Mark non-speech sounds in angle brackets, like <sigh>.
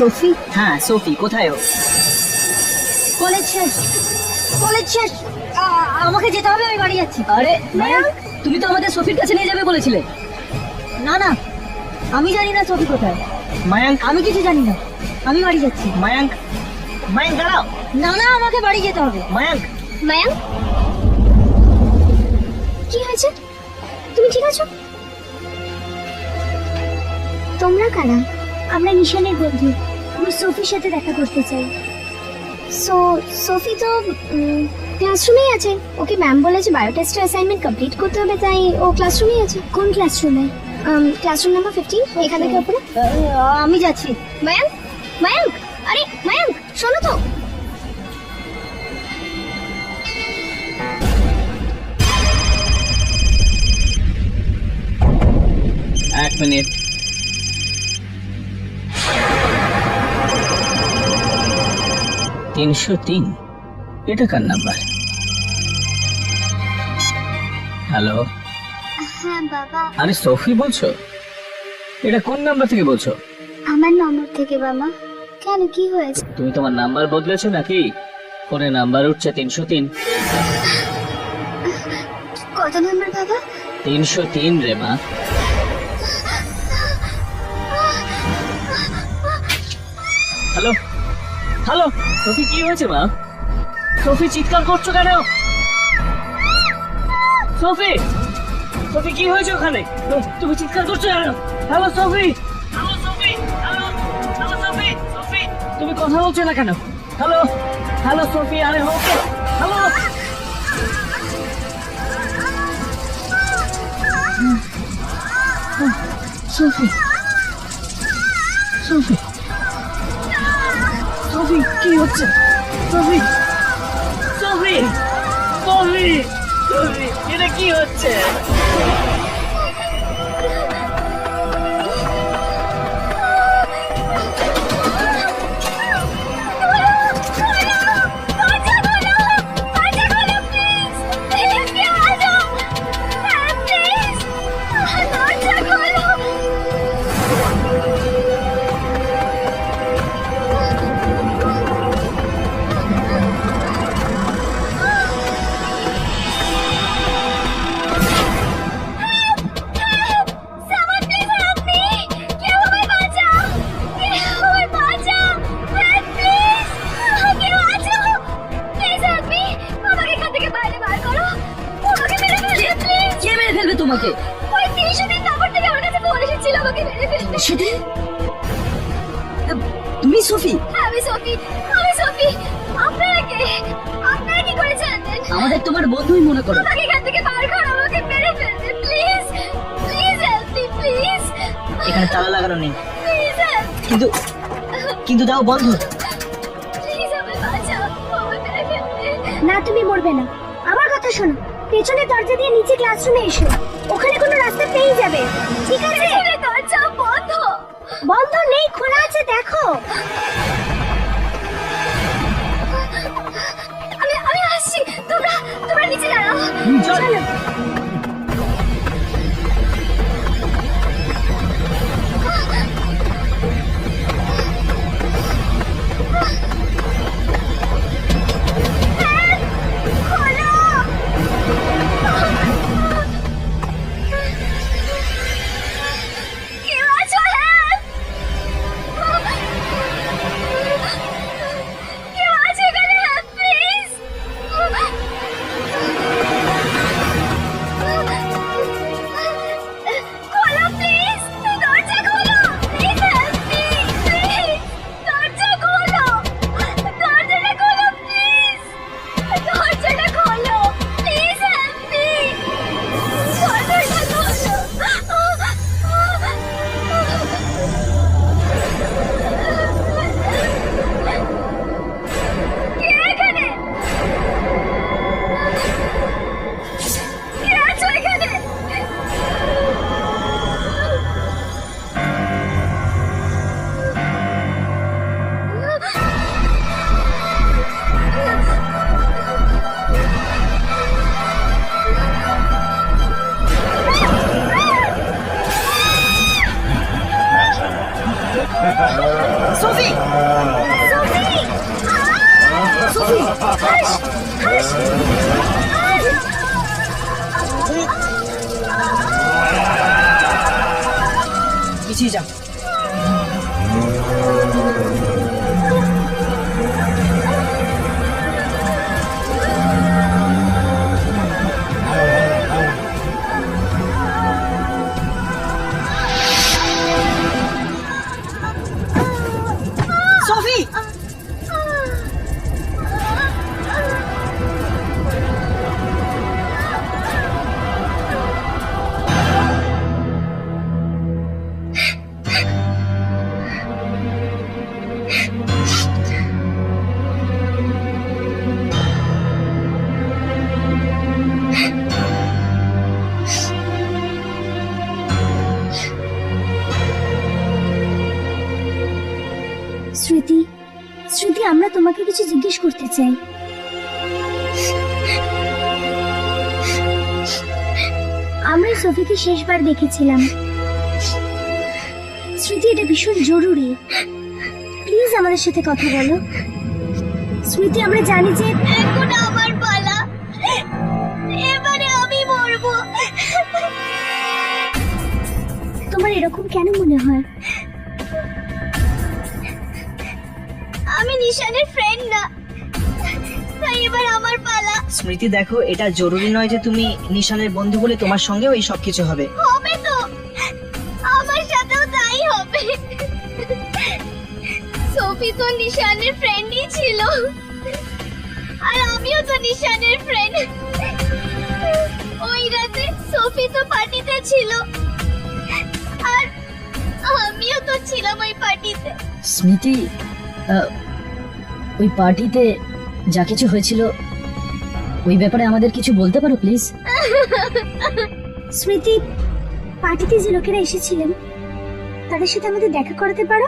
Sophie? হ্যাঁ Sophie কোথায় ও? College শেষ। কলেজ শেষ। আমাকে যেতে হবে আমি বাড়ি যাচ্ছি। আরে মায়াঙ্ক তুমি তো আমাদের সোফির কাছে নিয়ে যাবে বলেছিলে। না না আমি জানি না সোফি কোথায়। মায়াঙ্ক? আমি কিছু জানি না। আমি বাড়ি যাচ্ছি। মায়াঙ্ক? মায়াঙ্ক দাঁড়াও। না না আমাকে বাড়ি যেতে হবে। মায়াঙ্ক? মায়াঙ্ক? কি হয়েছে? তুমি ঠিক আছো? তোমরা কারা? আমরা নিশানের বন্ধু। আমি সোফির সাথে দেখা করতে চাই। সো সোফি তো ক্লাসরুমেই আছে। ওকে ম্যাম বলেছে বায়োটেস্টের অ্যাসাইনমেন্ট কমপ্লিট করতে হবে তাই ও ক্লাসরুমেই আছে। কোন ক্লাসরুমে ক্লাসরুম নাম্বার ফিফটিন এখান থেকে ওপরে আমি যাচ্ছি। মায়াঙ্ক? মায়াঙ্ক? আরে মায়াঙ্ক শোনো তো। এক মিনিট। তিনশো তিন। এটা কার নাম্বার? হ্যালো? হ্যাঁ বাবা। আরে সফি বলছো? এটা কোন নাম্বার থেকে বলছো? আমার নম্বর থেকে বাবা। কেন কি হয়েছে? তুমি তোমার নাম্বার বদলেছো নাকি? ফোনে নাম্বার উঠছে তিনশো তিন। কত নম্বর বাবা? তিনশো তিন রে মা। হ্যালো? হ্যালো সফি কি হয়েছে, মা? সফি চিৎকার করছ কেন? সফি সফি কি হয়েছে ওখানে? তুমি চিৎকার করছ কেন? হ্যালো সফি তুমি কথা বলছো না কেন? হ্যালো হ্যালো সফি আরে হ্যালো সফি সফি সফি কি হচ্ছে? সফি সফি সফি সফি এটা কি হচ্ছে? আমি সফি আমি সফি আপনারা কে? আপনারা কি করে জানলেন? আমাদের তোমার বন্ধুই মনে করো। আমাকে এখান থেকে বার করো আমাকে মেরে ফেলবে please please help me please এখানে তালা লাগানো নেই। কিন্তু কিন্তু দাও বন্ধ। না তুমি মরবে না। আমার কথা শোনো পেছনের দরজা দিয়ে নিচে ক্লাসরুমে এসো। ওখানে কোনো রাস্তা পেয়ে যাবে। ঠিক আছে? দরজা বন্ধ। বন্ধ নেই খোলা আছে। সোফি সফি সফি পিছিয়ে যা সফি জিজ্ঞেস করতে চাই। আমরা সোফিকে শেষবার দেখেছিলাম। স্মৃতি এটা ভীষণ জরুরি। প্লিজ আমাদের সাথে কথা বলো। স্মৃতি আমরা জানি যে এখন আমার পালা। এবারে আমি মরবো। তোমার এরকম কেন মনে হয়? আমি নিশানের ফ্রেন্ড না। এবার আমার পালা। স্মৃতি দেখো এটা জরুরি নয় যে তুমি নিশানের বন্ধু বলে তোমার সঙ্গেও এই সব কিছু হবে। হবে তো। আমার সাথেও তাই হবে। সোফি তো নিশানের ফ্রেন্ডই ছিল। আর আমিও তো নিশানের ফ্রেন্ড ওই রাতে সোফি তো পার্টিতে ছিল। আর আমিও তো ছিলাম ওই পার্টিতে স্মৃতি ওই পার্টিতে যা কিছু হয়েছিল, ওই ব্যাপারে আমাদের কিছু বলতে পারো প্লিজ <laughs> স্মৃতি, পার্টিতে যে লোকেরা এসেছিলেন, তাদের সাথে আমাদের দেখা করাতে পারো?